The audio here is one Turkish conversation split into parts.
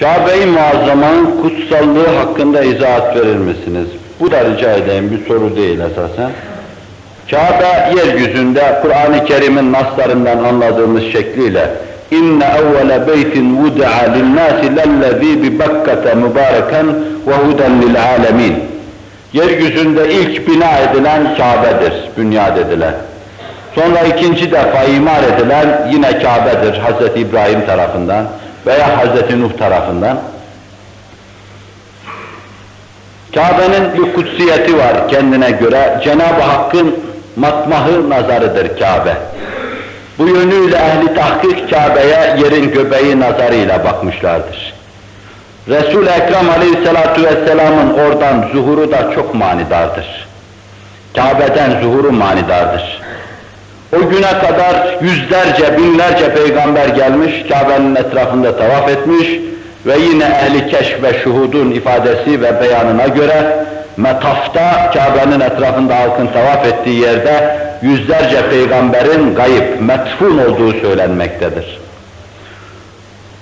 Kabe-i Muazzama'nın kutsallığı hakkında izahat verir misiniz? Bu da rica edeyim, bir soru değil esasen. Kabe yeryüzünde Kur'an-ı Kerim'in naslarından anladığımız şekliyle inne evvele beytin vudi'a lin-nasi lellezî bi Bekkete mübareken ve huden lil alemin. Yeryüzünde ilk bina edilen Kabe'dir, bünyad edilen. Sonra ikinci defa imar edilen yine Kabe'dir Hz. İbrahim tarafından veya Hz. Nuh tarafından. Kabe'nin bir kutsiyeti var kendine göre. Cenab-ı Hakk'ın matmahı nazarıdır Kabe. Bu yönüyle ehli tahkik Kabe'ye yerin göbeği nazarıyla bakmışlardır. Resul-i Ekrem aleyhissalatu vesselamın oradan zuhuru da çok manidardır. Kabe'den zuhuru manidardır. O güne kadar yüzlerce, binlerce peygamber gelmiş, Kabe'nin etrafında tavaf etmiş ve yine ehli keşf ve şuhudun ifadesi ve beyanına göre Metaf'ta Kabe'nin etrafında halkın tavaf ettiği yerde yüzlerce peygamberin gayip, metfun olduğu söylenmektedir.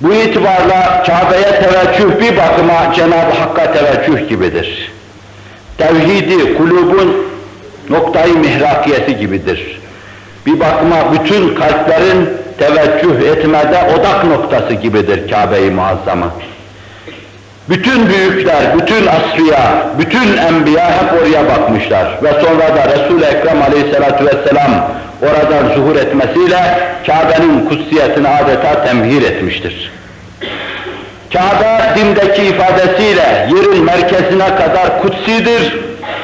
Bu itibarla Kabe'ye teveccüh bir bakıma Cenab-ı Hakk'a teveccüh gibidir. Tevhidi, kulubun noktayı mihrakiyesi gibidir. Bir bakıma bütün kalplerin teveccüh etmede odak noktası gibidir Kabe-i Muazzama. Bütün büyükler, bütün asfiya, bütün enbiya hep oraya bakmışlar. Ve sonra da Resul-i Ekrem aleyhissalatu vesselam oradan zuhur etmesiyle Kabe'nin kutsiyetini adeta temhir etmiştir. Kabe dindeki ifadesiyle yerin merkezine kadar kutsidir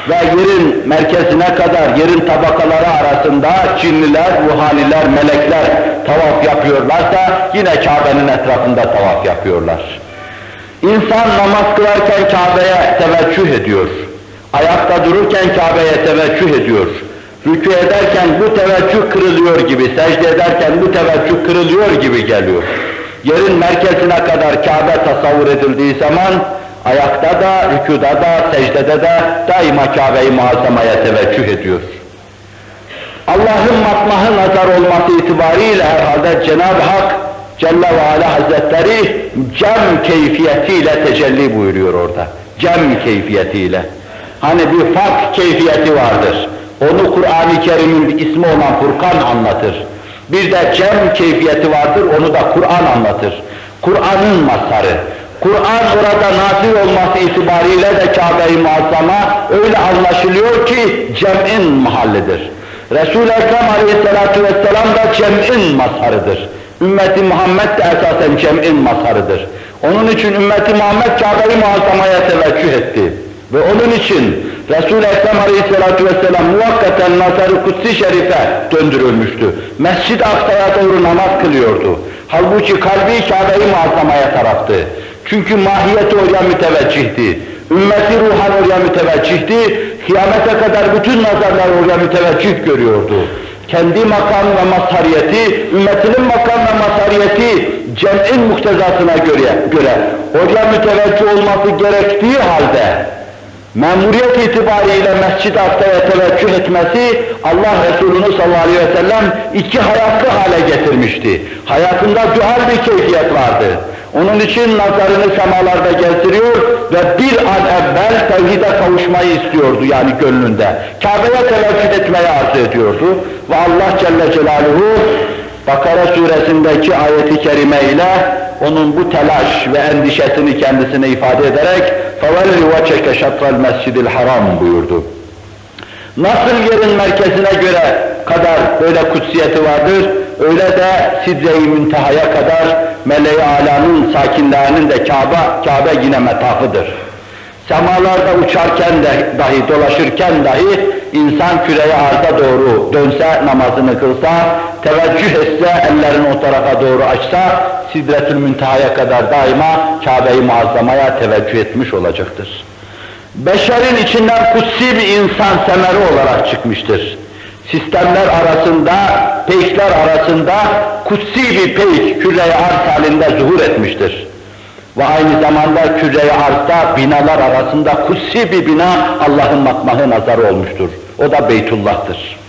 ve yerin merkezine kadar yerin tabakaları arasında cinliler, ruhaniler, melekler tavaf yapıyorlarsa yine Kabe'nin etrafında tavaf yapıyorlar. İnsan namaz kılarken Kabe'ye teveccüh ediyor. Ayakta dururken Kabe'ye teveccüh ediyor. Rükû ederken bu teveccüh kırılıyor gibi, secde ederken bu teveccüh kırılıyor gibi geliyor. Yerin merkezine kadar Kabe tasavvur edildiği zaman ayakta da, rükuda da, secdede de daima Kabe-i Muazzama'ya teveccüh ediyor. Allah'ın matmahı nazar olması itibariyle herhalde Cenab-ı Hak Celle ve Ala Hazretleri cem keyfiyetiyle tecelli buyuruyor orada. Cem keyfiyetiyle. Hani bir fark keyfiyeti vardır. Onu Kur'an-ı Kerim'in bir ismi olan Furkan anlatır. Bir de cem keyfiyeti vardır, onu da Kur'an anlatır. Kur'an'ın mazharı. Kur'an orada nazil olması itibariyle de Kabe-i Muazzama öyle anlaşılıyor ki cem'in mahallidir. Resul-i Ekrem aleyhissalatu vesselam da cem'in mazharıdır. Ümmeti Muhammed de esasen cem'in mazharıdır. Onun için ümmeti Muhammed Kabe-i Muazzama'ya teveccüh etti. Ve onun için Resul-i Ekrem Aleyhisselatü Vesselam muvakkaten nazarı kutsi şerife döndürülmüştü. Mescid-i Aksa'ya doğru namaz kılıyordu. Halbuki kalbi Kabe-i Muazzama'ya taraftı. Çünkü mahiyeti oraya müteveccihti. Ümmeti ruhan oraya müteveccihti. Kıyamete kadar bütün nazarlar oraya müteveccih görüyordu. Kendi makam ve mazhariyeti, ümmetinin makam ve mazhariyeti cem'in muktezasına göre, göre oraya müteveccih olması gerektiği halde memuriyet itibariyle Mescid-i teveccüh etmesi Allah Resulü'nü sallallahu aleyhi ve sellem iki hayatlı hale getirmişti. Hayatında dual bir keyfiyet vardı. Onun için nazarını semalarda gezdiriyor ve bir an evvel tevhide kavuşmayı istiyordu yani gönlünde. Kabe'ye teveccüh etmeyi arzu ediyordu. Ve Allah Celle Celaluhu Bakara suresindeki ayeti kerime ile onun bu telaş ve endişesini kendisine ifade ederek فَوَلِّ وَچَكَ شَطْرَ الْمَسْجِدِ الْحَرَامِ buyurdu. Nasıl yerin merkezine göre kadar böyle kutsiyeti vardır, öyle de Sidre-i Münteha'ya kadar Mele-i Ala'nın sakinlerinin de Kabe, Kabe yine metafıdır. Semalarda uçarken de, dahi, dolaşırken dahi insan küreye arza doğru dönse, namazını kılsa, teveccüh etse, ellerini o tarafa doğru açsa, Sidretül Münteha'ya kadar daima Kabe-i Muazzama'ya teveccüh etmiş olacaktır. Beşerin içinden kutsi bir insan semeri olarak çıkmıştır. Sistemler arasında, peykler arasında kutsi bir peyk küre-i arz halinde zuhur etmiştir. Ve aynı zamanda küre-i arzda binalar arasında kutsi bir bina Allah'ın matmahı nazarı olmuştur. O da Beytullah'tır.